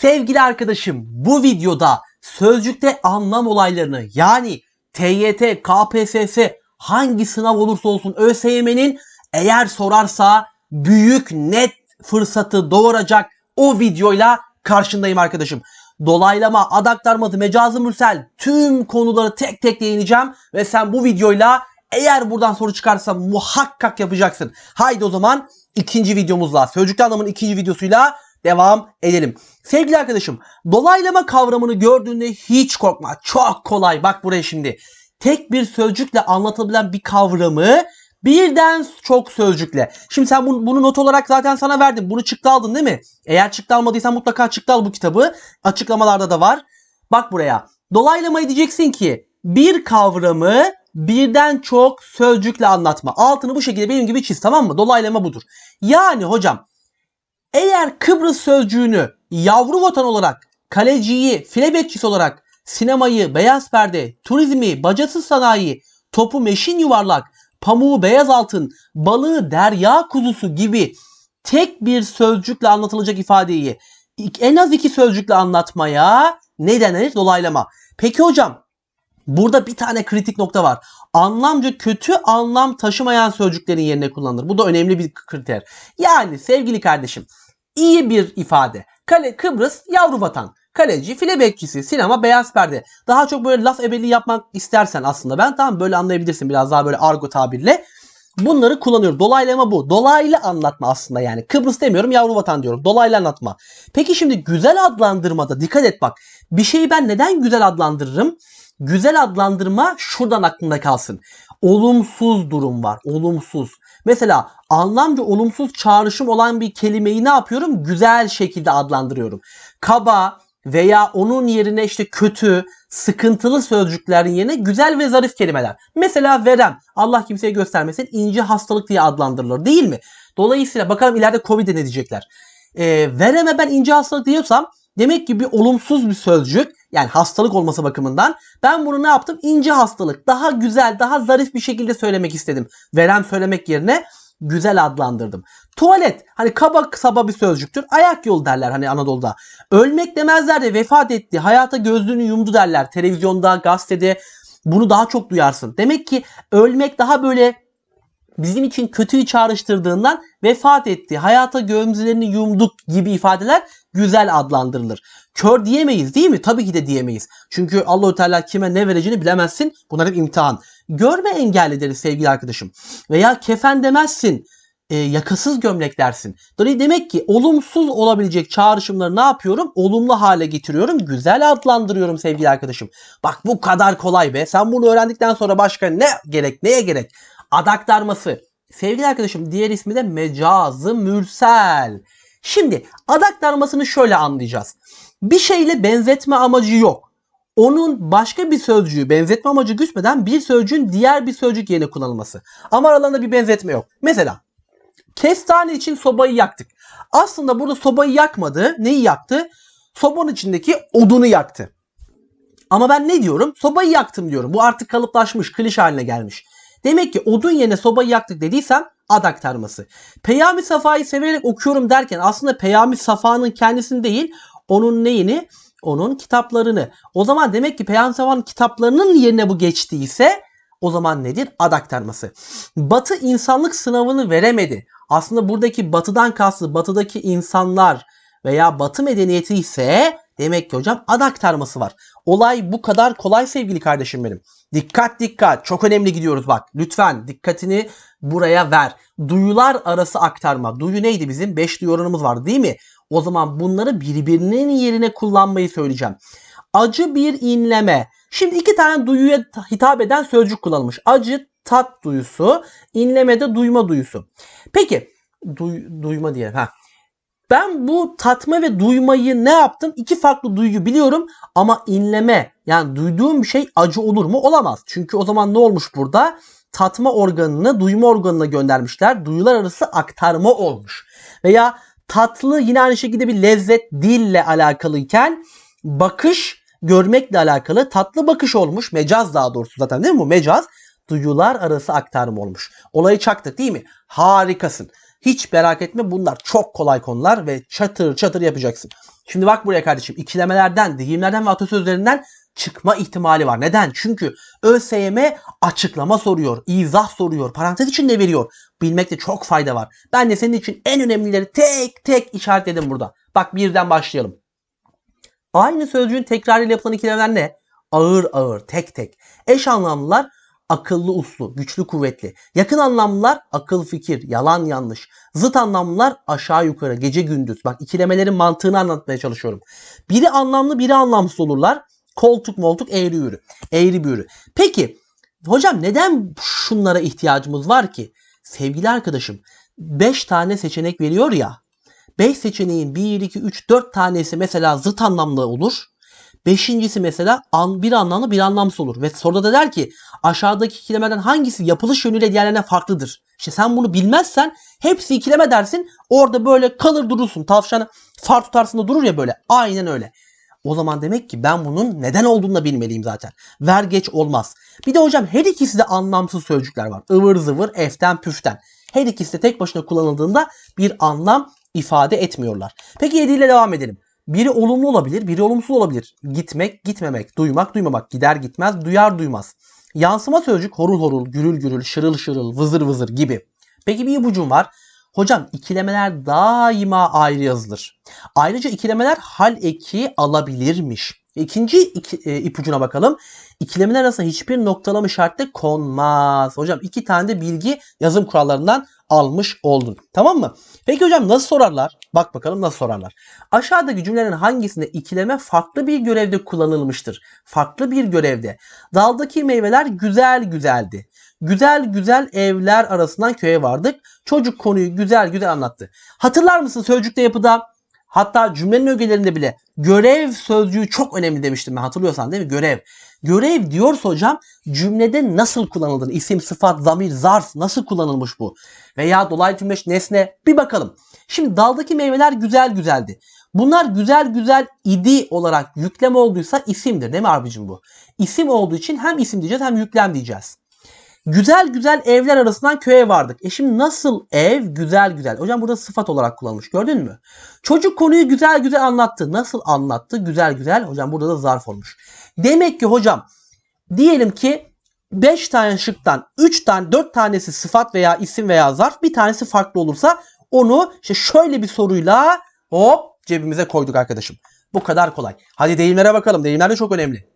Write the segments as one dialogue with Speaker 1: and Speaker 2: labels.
Speaker 1: Sevgili arkadaşım bu videoda sözcükte anlam olaylarını yani TYT, KPSS hangi sınav olursa olsun ÖSYM'nin eğer sorarsa büyük net fırsatı doğuracak o videoyla karşındayım arkadaşım. Dolaylama, ad aktarması, mecazı mürsel tüm konuları tek tek değineceğim ve sen bu videoyla eğer buradan soru çıkarsa muhakkak yapacaksın. Haydi o zaman ikinci videomuzla, sözcükte anlamın ikinci videosuyla devam edelim. Sevgili arkadaşım, dolaylama kavramını gördüğünde hiç korkma. Çok kolay. Bak buraya şimdi. Tek bir sözcükle anlatabilen bir kavramı birden çok sözcükle. Şimdi sen bunu, bunu not olarak zaten sana verdim. Bunu çıktı aldın değil mi? Eğer çıktı almadıysan mutlaka çıktı al bu kitabı. Açıklamalarda da var. Bak buraya. Dolaylamayı diyeceksin ki bir kavramı birden çok sözcükle anlatma. Altını bu şekilde benim gibi çiz tamam mı? Dolaylama budur. Yani hocam eğer Kıbrıs sözcüğünü yavru vatan olarak, kaleciyi, file olarak, sinemayı, beyaz perde, turizmi, bacasız sanayi, topu meşin yuvarlak, pamuğu beyaz altın, balığı derya kuzusu gibi tek bir sözcükle anlatılacak ifadeyi en az iki sözcükle anlatmaya ne denir? Dolaylama. Peki hocam burada bir tane kritik nokta var. Anlamca kötü anlam taşımayan sözcüklerin yerine kullanılır. Bu da önemli bir kriter. Yani sevgili kardeşim iyi bir ifade. Kale, Kıbrıs yavru vatan. Kaleci, file bekçisi, sinema, beyaz perde. Daha çok böyle laf ebeli yapmak istersen aslında ben tamam böyle anlayabilirsin biraz daha böyle argo tabirle. Bunları kullanıyorum. Dolaylama bu. Dolaylı anlatma aslında yani. Kıbrıs demiyorum yavru vatan diyorum. Dolaylı anlatma. Peki şimdi güzel adlandırmada dikkat et bak. Bir şeyi ben neden güzel adlandırırım? Güzel adlandırma şuradan aklında kalsın. Olumsuz durum var. Olumsuz. Mesela anlamca olumsuz çağrışım olan bir kelimeyi ne yapıyorum? Güzel şekilde adlandırıyorum. Kaba veya onun yerine işte kötü, sıkıntılı sözcüklerin yerine güzel ve zarif kelimeler. Mesela verem. Allah kimseye göstermesin ince hastalık diye adlandırılır değil mi? Dolayısıyla bakalım ileride Covid'e ne diyecekler. E, vereme ben ince hastalık diyorsam demek ki bir olumsuz bir sözcük yani hastalık olması bakımından ben bunu ne yaptım? İnce hastalık. Daha güzel, daha zarif bir şekilde söylemek istedim. Verem söylemek yerine güzel adlandırdım. Tuvalet hani kaba saba bir sözcüktür. Ayak yolu derler hani Anadolu'da. Ölmek demezler de vefat etti. Hayata gözlüğünü yumdu derler. Televizyonda, gazetede bunu daha çok duyarsın. Demek ki ölmek daha böyle bizim için kötüyü çağrıştırdığından vefat etti, hayata gözlerini yumduk gibi ifadeler güzel adlandırılır. Kör diyemeyiz değil mi? Tabii ki de diyemeyiz. Çünkü Allahu Teala kime ne vereceğini bilemezsin. Bunlar hep imtihan. Görme engelli sevgili arkadaşım. Veya kefen demezsin. E, yakasız gömlek dersin. Dolayısıyla demek ki olumsuz olabilecek çağrışımları ne yapıyorum? Olumlu hale getiriyorum. Güzel adlandırıyorum sevgili arkadaşım. Bak bu kadar kolay be. Sen bunu öğrendikten sonra başka ne gerek? Neye gerek? Ad aktarması. Sevgili arkadaşım diğer ismi de mecazı mürsel. Şimdi ad aktarmasını şöyle anlayacağız. Bir şeyle benzetme amacı yok. Onun başka bir sözcüğü benzetme amacı gütmeden bir sözcüğün diğer bir sözcük yerine kullanılması. Ama aralarında bir benzetme yok. Mesela kestane için sobayı yaktık. Aslında burada sobayı yakmadı. Neyi yaktı? Sobanın içindeki odunu yaktı. Ama ben ne diyorum? Sobayı yaktım diyorum. Bu artık kalıplaşmış, klişe haline gelmiş. Demek ki odun yerine sobayı yaktık dediysem ad aktarması. Peyami Safa'yı severek okuyorum derken aslında Peyami Safa'nın kendisini değil onun neyini? Onun kitaplarını. O zaman demek ki Peyami Safa'nın kitaplarının yerine bu geçtiyse o zaman nedir? Ad aktarması. Batı insanlık sınavını veremedi. Aslında buradaki batıdan kastı batıdaki insanlar veya batı medeniyeti ise demek ki hocam ad aktarması var. Olay bu kadar kolay sevgili kardeşim benim. Dikkat dikkat çok önemli gidiyoruz bak. Lütfen dikkatini buraya ver. Duyular arası aktarma. Duyu neydi bizim? 5 duyu oranımız vardı değil mi? O zaman bunları birbirinin yerine kullanmayı söyleyeceğim. Acı bir inleme. Şimdi iki tane duyuya hitap eden sözcük kullanılmış. Acı tat duyusu, inleme de duyma duyusu. Peki duy, duyma diye. Ha. Ben bu tatma ve duymayı ne yaptım? İki farklı duygu biliyorum ama inleme yani duyduğum bir şey acı olur mu? Olamaz. Çünkü o zaman ne olmuş burada? Tatma organını duyma organına göndermişler. Duyular arası aktarma olmuş. Veya tatlı yine aynı şekilde bir lezzet dille alakalıyken bakış görmekle alakalı tatlı bakış olmuş. Mecaz daha doğrusu zaten değil mi bu? Mecaz duyular arası aktarma olmuş. Olayı çaktık değil mi? Harikasın. Hiç merak etme bunlar çok kolay konular ve çatır çatır yapacaksın. Şimdi bak buraya kardeşim ikilemelerden, deyimlerden ve atasözlerinden çıkma ihtimali var. Neden? Çünkü ÖSYM açıklama soruyor, izah soruyor, parantez içinde veriyor. Bilmekte çok fayda var. Ben de senin için en önemlileri tek tek işaretledim burada. Bak birden başlayalım. Aynı sözcüğün tekrarıyla yapılan ikilemeler ne? Ağır ağır, tek tek. Eş anlamlılar akıllı uslu, güçlü kuvvetli. Yakın anlamlılar akıl fikir, yalan yanlış. Zıt anlamlılar aşağı yukarı, gece gündüz. Bak ikilemelerin mantığını anlatmaya çalışıyorum. Biri anlamlı, biri anlamsız olurlar. Koltuk moltuk eğri yürü. Eğri büğrü. Peki hocam neden şunlara ihtiyacımız var ki? Sevgili arkadaşım 5 tane seçenek veriyor ya. 5 seçeneğin 1, 2, 3, 4 tanesi mesela zıt anlamlı olur. Beşincisi mesela an, bir anlamlı bir anlamsız olur. Ve soruda da der ki aşağıdaki ikilemeden hangisi yapılış yönüyle diğerlerine farklıdır? İşte sen bunu bilmezsen hepsi ikileme dersin. Orada böyle kalır durursun. Tavşanı far tutarsın da durur ya böyle. Aynen öyle. O zaman demek ki ben bunun neden olduğunu da bilmeliyim zaten. Ver geç olmaz. Bir de hocam her ikisi de anlamsız sözcükler var. Ivır zıvır, eften püften. Her ikisi de tek başına kullanıldığında bir anlam ifade etmiyorlar. Peki 7 ile devam edelim. Biri olumlu olabilir, biri olumsuz olabilir. Gitmek, gitmemek, duymak, duymamak, gider gitmez, duyar duymaz. Yansıma sözcük horul horul, gürül gürül, şırıl şırıl, vızır vızır gibi. Peki bir ipucum var. Hocam ikilemeler daima ayrı yazılır. Ayrıca ikilemeler hal eki alabilirmiş. İkinci iki, e, ipucuna bakalım. İkilemeler arasında hiçbir noktalama işareti konmaz. Hocam iki tane de bilgi yazım kurallarından almış oldun. Tamam mı? Peki hocam nasıl sorarlar? Bak bakalım nasıl sorarlar. Aşağıdaki cümlelerin hangisinde ikileme farklı bir görevde kullanılmıştır? Farklı bir görevde. Daldaki meyveler güzel güzeldi. Güzel güzel evler arasından köye vardık. Çocuk konuyu güzel güzel anlattı. Hatırlar mısın sözcükte yapıda hatta cümlenin ögelerinde bile görev sözcüğü çok önemli demiştim ben hatırlıyorsan değil mi? Görev. Görev diyorsa hocam cümlede nasıl kullanıldığını, isim, sıfat, zamir, zarf nasıl kullanılmış bu? Veya dolaylı tümleç nesne bir bakalım. Şimdi daldaki meyveler güzel güzeldi. Bunlar güzel güzel idi olarak yüklem olduysa isimdir değil mi abicim bu? İsim olduğu için hem isim diyeceğiz hem yüklem diyeceğiz. Güzel güzel evler arasından köye vardık. E şimdi nasıl ev güzel güzel? Hocam burada sıfat olarak kullanılmış. Gördün mü? Çocuk konuyu güzel güzel anlattı. Nasıl anlattı? Güzel güzel. Hocam burada da zarf olmuş. Demek ki hocam diyelim ki 5 tane şıktan 3 tane 4 tanesi sıfat veya isim veya zarf bir tanesi farklı olursa onu işte şöyle bir soruyla hop cebimize koyduk arkadaşım. Bu kadar kolay. Hadi deyimlere bakalım. Deyimler de çok önemli.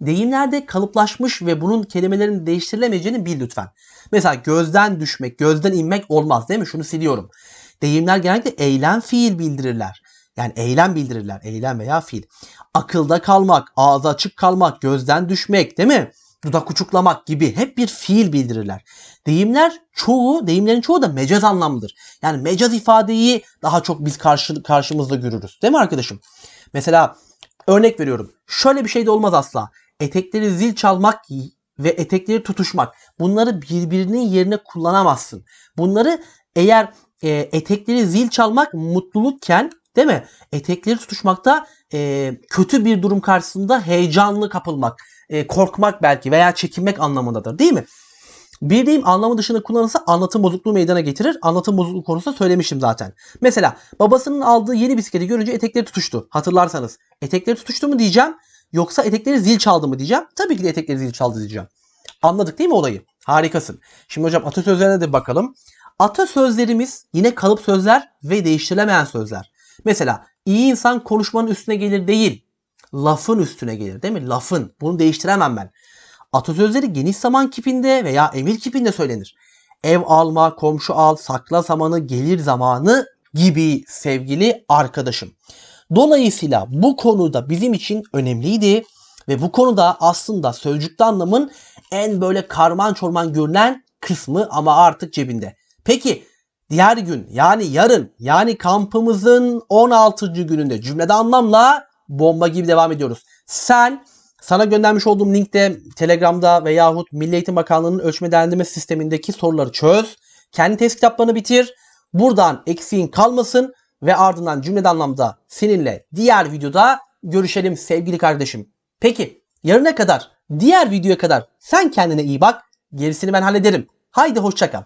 Speaker 1: Deyimlerde kalıplaşmış ve bunun kelimelerin değiştirilemeyeceğini bil lütfen. Mesela gözden düşmek, gözden inmek olmaz değil mi? Şunu siliyorum. Deyimler genellikle eylem fiil bildirirler. Yani eylem bildirirler. Eylem veya fiil. Akılda kalmak, ağzı açık kalmak, gözden düşmek değil mi? Dudak uçuklamak gibi hep bir fiil bildirirler. Deyimler çoğu, deyimlerin çoğu da mecaz anlamlıdır. Yani mecaz ifadeyi daha çok biz karşı, karşımızda görürüz. Değil mi arkadaşım? Mesela örnek veriyorum. Şöyle bir şey de olmaz asla. Etekleri zil çalmak ve etekleri tutuşmak. Bunları birbirinin yerine kullanamazsın. Bunları eğer e, etekleri zil çalmak mutlulukken değil mi? Etekleri tutuşmakta e, kötü bir durum karşısında heyecanlı kapılmak, e, korkmak belki veya çekinmek anlamındadır değil mi? Bir deyim anlamı dışında kullanılırsa anlatım bozukluğu meydana getirir. Anlatım bozukluğu konusunda söylemiştim zaten. Mesela babasının aldığı yeni bisikleti görünce etekleri tutuştu. Hatırlarsanız. Etekleri tutuştu mu diyeceğim. Yoksa etekleri zil çaldı mı diyeceğim. Tabii ki de etekleri zil çaldı diyeceğim. Anladık değil mi olayı? Harikasın. Şimdi hocam atasözlerine de bakalım. Atasözlerimiz yine kalıp sözler ve değiştirilemeyen sözler. Mesela iyi insan konuşmanın üstüne gelir değil. Lafın üstüne gelir değil mi? Lafın. Bunu değiştiremem ben. Atasözleri geniş zaman kipinde veya emir kipinde söylenir. Ev alma, komşu al, sakla zamanı, gelir zamanı gibi sevgili arkadaşım. Dolayısıyla bu konuda bizim için önemliydi ve bu konuda aslında sözcükte anlamın en böyle karman çorman görünen kısmı ama artık cebinde. Peki diğer gün yani yarın yani kampımızın 16. gününde cümlede anlamla bomba gibi devam ediyoruz. Sen sana göndermiş olduğum linkte Telegram'da veyahut Milli Eğitim Bakanlığı'nın ölçme değerlendirme sistemindeki soruları çöz. Kendi test kitaplarını bitir. Buradan eksiğin kalmasın ve ardından cümlede anlamda seninle diğer videoda görüşelim sevgili kardeşim. Peki yarına kadar diğer videoya kadar sen kendine iyi bak. Gerisini ben hallederim. Haydi hoşçakal.